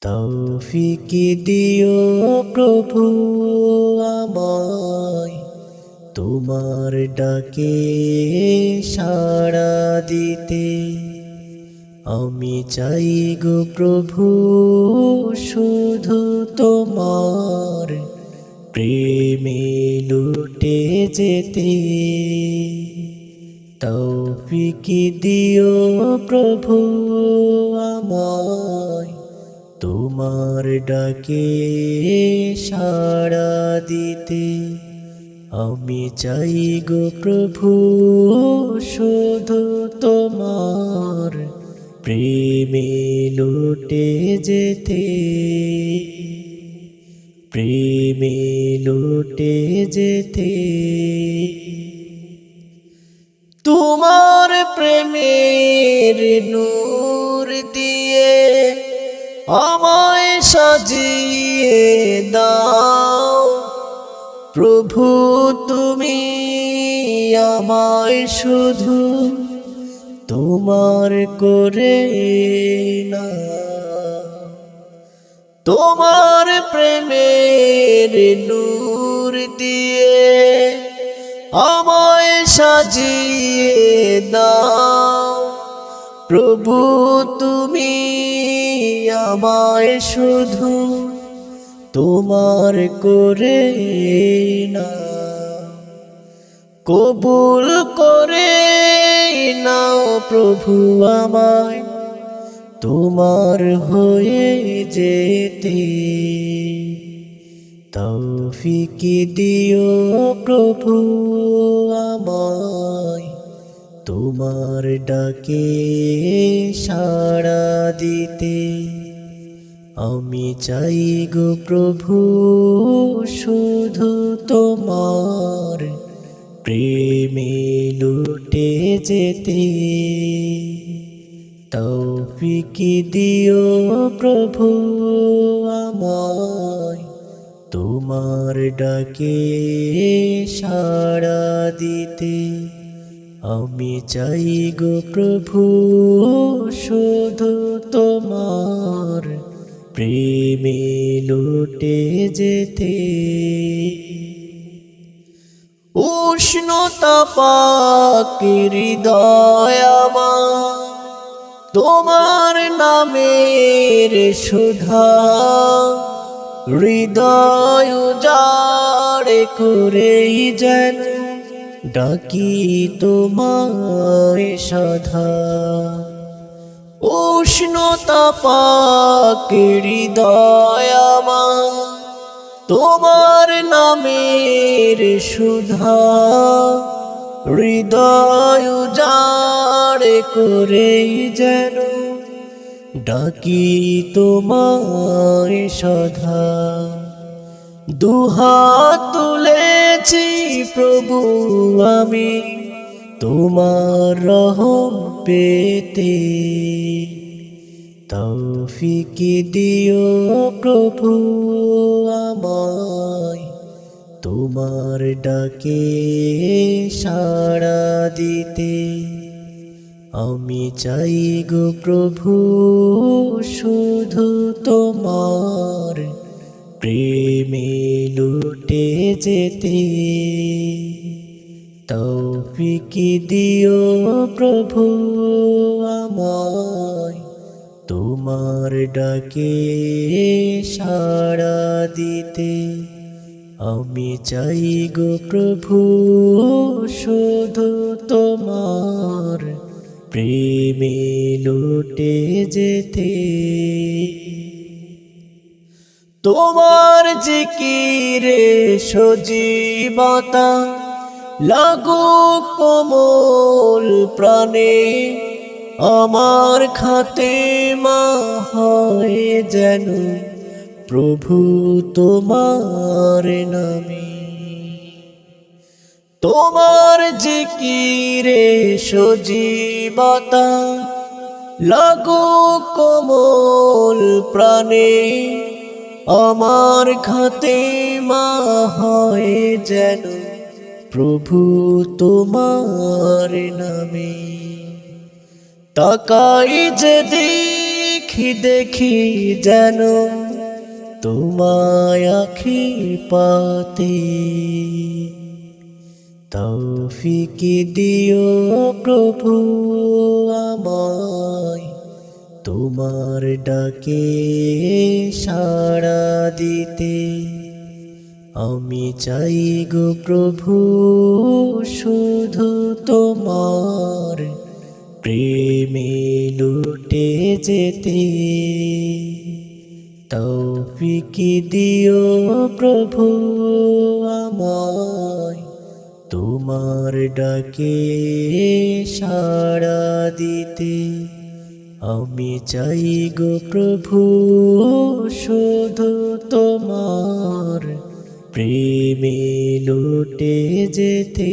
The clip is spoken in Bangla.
তৌফিকি দিও প্রভু আমায়। তোমার ডাকে সাড়া দিতে আমি চাই গো প্রভু, শুধু তোমার প্রেমে লুটে যেতে। তৌফিকি দিও প্রভু আমায়। তোমার ডাকে সাড়া দিতে। আমি চাই গো প্রভু, শুধু তোমার। প্রেমে লুটে যেতে। প্রেমে লুটে যেতে। তোমার প্রেমের দিয়ে আমায় সাজিয়ে দাও। প্রভু, তুমি আমায় শুধু তোমার করে না তোমার প্রেমের নূর দিয়ে আমায় সাজিয়ে দাও। প্রভু আমায় শুধু তোমার করে না। কবুল করে নাও প্রভু আমায়, তোমার হয়ে যেতে। তৌফিকি দিও প্রভু আমায়, তোমার ডাকে সাড়া দিতে। আমি চাই গো প্রভু, শুধু তোমার প্রেমে লুটে যেতে। তৌফিকি দিও প্রভু আমায়, তোমার ডাকে সাড়া দিতে। আমি চাই গো প্রভু, শুধু তোমার প্রেমে লুটে যেতে। উষ্ণতা পাকি হৃদয় আমার, তোমার নামের সুধা। হৃদয় উজাড়ে করেই যেন ডাকি তোমার সধা। উষ্ণতা পাকে হৃদয় আমার, তোমার নামের সুধা। হৃদয় উজাড়ে করেই যেন ডাকি তোমার সধা। দুহাত তুলেছি প্রভু আমি তোমার পেতে তৌফিকি দিও প্রভু আমায়। তোমার ডাকে সাড়া দিতে আমি চাই গো প্রভু, শুধু তোমার। প্রেমে লুটে যেতে তৌফিকি দিও প্রভু আমায়? তোমার ডাকে সাড়া দিতে আমি চাই গো প্রভু, শুধু তোমার প্রেমে লুটে যেতে। তোমার জিকিরে সজীবতা লাগু কোমল প্রাণে, আমার খাতে মা হয় যেন প্রভু তোমার নামে। তোমার যে কি রে সজীবতা লাগু কোমল প্রাণে, আমার খাতে মা হয় যেন প্রভু তোমার নামে। তাকাই যে দেখি দেখি যেন তোমায় আখি পাতে। তৌফিকি দিও প্রভু আমায়, তোমার ডাকে সাড়া দিতে। আমি চাই গো প্রভু, শুধু তোমার প্রেমে লুটে যেতে। তৌফিকি দিও প্রভু আমায়, তোমার ডাকে সাড়া দিতে। আমি চাই গো প্রভু, শুধু তোমার প্রেমে লুটে যেতে